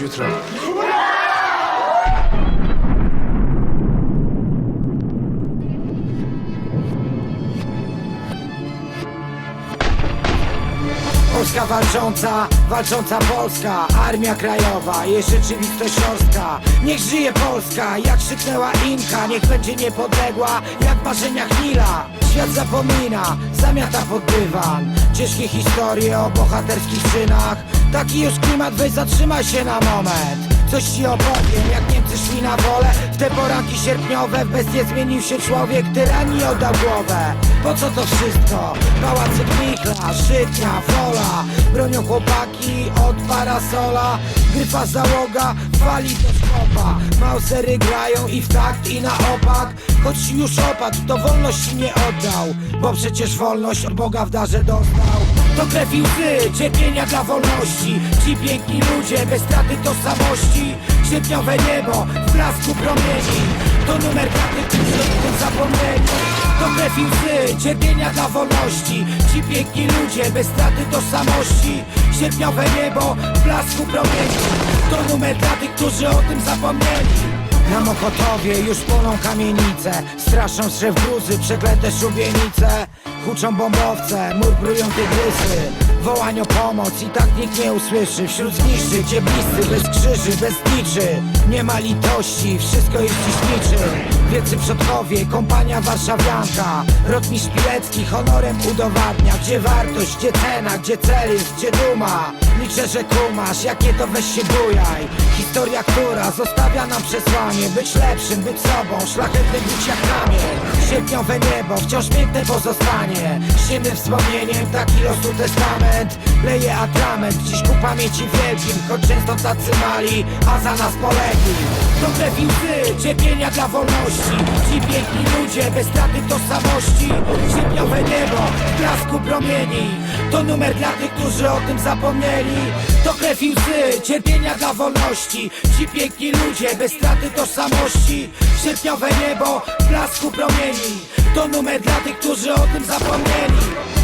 już jutro. Polska walcząca, walcząca Polska Armia krajowa, jest rzeczywistość śląska Niech żyje Polska, jak krzyknęła Inka Niech będzie niepodległa, jak marzenia Nila. Świat zapomina, zamiata pod dywan. Ciężkie historie o bohaterskich czynach Taki już klimat, weź zatrzymaj się na moment. Coś ci opowiem, jak Niemcy szli na wolę. W te poranki sierpniowe w bestie zmienił się człowiek Tyranii oddał głowę. Po co to wszystko? Pałacyk Michla, Żytnia, Wola. Bronią chłopaki od parasola Gryfa załoga, wali do szkopa Mausery grają i w takt i na opak. Choć już opadł, to wolności nie oddał Bo przecież wolność od Boga w darze dostał To krew i łzy, cierpienia dla wolności. Ci piękni ludzie, bez straty tożsamości. Sierpniowe niebo, w blasku promieni. To numer którzy o tym zapomnieli. To krew i łzy, cierpienia dla wolności. Ci piękni ludzie, bez straty tożsamości. Sierpniowe niebo, w blasku promieni. To numer dla tych, którzy o tym zapomnieli. Na Mokotowie już płoną kamienice. Straszą strzew gruzy, przeklęte szubienice Huczą bombowce, murmrują tygrysy. Wołań o pomoc i tak nikt nie usłyszy. Wśród zniszczy, gdzie bliscy, bez krzyży, bez niczy. Nie ma litości, wszystko jest dziś niczym Wielcy przodkowie, kompania warszawianka. Rotmistrz Pilecki honorem udowadnia. Gdzie wartość, gdzie cena, gdzie cel jest, gdzie duma. Liczę, że kumasz, jakie to weź się bujaj. Historia, która zostawia nam przesłanie. Być lepszym, być sobą, szlachetnym być jak kamień. Sierpniowe niebo, wciąż piękne pozostanie Śniemy wspomnieniem, taki losu testament. Leje atrament, dziś ku pamięci wielkim Choć często tacy mali, a za nas polegli To łzy, cierpienia dla wolności Ludzie, bez straty tożsamości. Sierpniowe niebo, w blasku promieni. To numer dla tych, którzy o tym zapomnieli. To krew i łzy, cierpienia dla wolności. Ci piękni ludzie, bez straty tożsamości. Sierpniowe niebo, w blasku promieni. To numer dla tych, którzy o tym zapomnieli